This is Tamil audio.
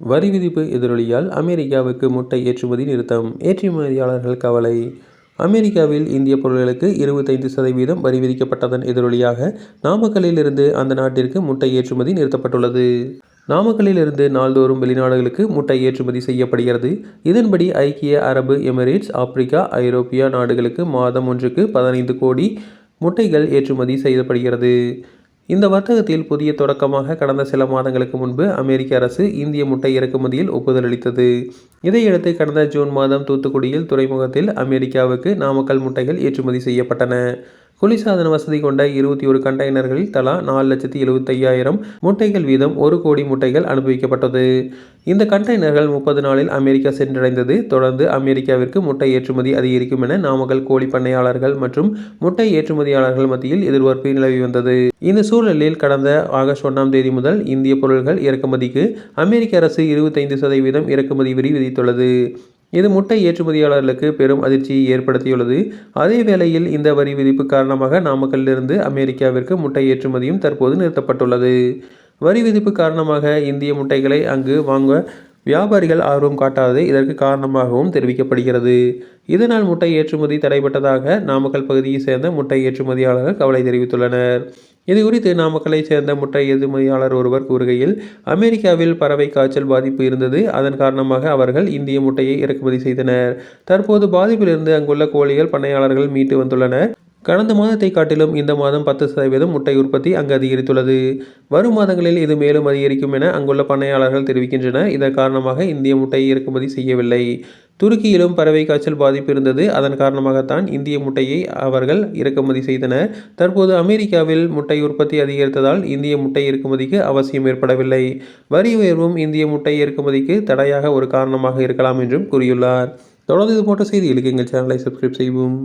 வரி விதிப்பு எதிரொலியால் அமெரிக்காவுக்கு முட்டை ஏற்றுமதி நிறுத்தம் ஏற்றுமதியாளர்கள் கவலை அமெரிக்காவில் இந்திய பொருட்களுக்கு இருபத்தைந்து சதவீதம் வரி விதிக்கப்பட்டதன் எதிரொலியாக நாமக்கல்லில் இருந்து அந்த நாட்டிற்கு முட்டை ஏற்றுமதி நிறுத்தப்பட்டுள்ளது. நாமக்கல்லிலிருந்து நாள்தோறும் வெளிநாடுகளுக்கு முட்டை ஏற்றுமதி செய்யப்படுகிறது. இதன்படி ஐக்கிய அரபு எமிரேட்ஸ், ஆப்பிரிக்கா, ஐரோப்பிய நாடுகளுக்கு மாதம் ஒன்றுக்கு பதினைந்து கோடி முட்டைகள் ஏற்றுமதி செய்யப்படுகிறது. இந்த வர்த்தகத்தில் புதிய தொடக்கமாக கடந்த சில மாதங்களுக்கு முன்பு அமெரிக்க அரசு இந்திய முட்டை இறக்குமதியில் ஒப்புதல் அளித்தது. இதையடுத்து கடந்த ஜூன் மாதம் தூத்துக்குடியில் துறைமுகத்தில் அமெரிக்காவுக்கு நாமக்கல் முட்டைகள் ஏற்றுமதி செய்யப்பட்டன. குளிர்சாதன வசதி கொண்ட இருபத்தி ஒரு கண்டெய்னர்களில் தலா நாலு லட்சத்து எழுபத்தையாயிரம் முட்டைகள் வீதம் ஒரு கோடி முட்டைகள் அனுபவிக்கப்பட்டது இந்த கண்டெய்னர்கள் முப்பது நாளில் அமெரிக்கா சென்றடைந்தது. தொடர்ந்து அமெரிக்காவிற்கு முட்டை ஏற்றுமதி அதிகரிக்கும் என நாமக்கல் கோழி பண்ணையாளர்கள் மற்றும் முட்டை ஏற்றுமதியாளர்கள் மத்தியில் எதிர்பார்ப்பு நிலவி வந்தது. இந்த சூழலில் கடந்த ஆகஸ்ட் ஒன்றாம் தேதி முதல் இந்திய பொருட்கள் இறக்குமதிக்கு அமெரிக்க அரசு இருபத்தைந்து சதவீதம் இறக்குமதி வரி விதித்துள்ளது. இது முட்டை ஏற்றுமதியாளர்களுக்கு பெரும் அதிர்ச்சியை ஏற்படுத்தியுள்ளது. அதே வேளையில் இந்த வரி விதிப்பு காரணமாக நாமக்கல்லிருந்து அமெரிக்காவிற்கு முட்டை ஏற்றுமதியும் தற்போது நிறுத்தப்பட்டுள்ளது. வரி விதிப்பு காரணமாக இந்திய முட்டைகளை அங்கு வாங்க வியாபாரிகள் ஆர்வம் காட்டாததே இதற்கு காரணமாகவும் தெரிவிக்கப்படுகிறது. இதனால் முட்டை ஏற்றுமதி தடைபட்டதாக நாமக்கல் பகுதியை சேர்ந்த முட்டை ஏற்றுமதியாளர்கள் கவலை தெரிவித்துள்ளனர். இதுகுறித்து நாமக்கல்லை சேர்ந்த முட்டை ஏற்றுமதியாளர் ஒருவர் கூறுகையில், அமெரிக்காவில் பறவை காய்ச்சல் பாதிப்பு இருந்தது. அதன் காரணமாக அவர்கள் இந்திய முட்டையை இறக்குமதி செய்தனர். தற்போது பாதிப்பிலிருந்து அங்குள்ள கோழிகள் பண்ணையாளர்கள் மீட்டு வந்துள்ளனர். கடந்த மாதத்தை காட்டிலும் இந்த மாதம் பத்து சதவீதம் முட்டை உற்பத்தி அங்கு அதிகரித்துள்ளது. வரும் மாதங்களில் இது மேலும் அதிகரிக்கும் என அங்குள்ள பண்ணையாளர்கள் தெரிவிக்கின்றனர். இதன் காரணமாக இந்திய முட்டையை இறக்குமதி செய்யவில்லை. துருக்கியிலும் பறவை காய்ச்சல் பாதிப்பு இருந்தது. அதன் காரணமாகத்தான் இந்திய முட்டையை அவர்கள் இறக்குமதி செய்தனர். தற்போது அமெரிக்காவில் முட்டை உற்பத்தி அதிகரித்ததால் இந்திய முட்டை இறக்குமதிக்கு அவசியம் ஏற்படவில்லை. வரி உயர்வும் இந்திய முட்டை இறக்குமதிக்கு தடையாக ஒரு காரணமாக இருக்கலாம் என்றும் கூறியுள்ளார். தொடர்ந்து இதுபோன்ற செய்திகளுக்கு எங்கள் சேனலை சப்ஸ்கிரைப் செய்வோம்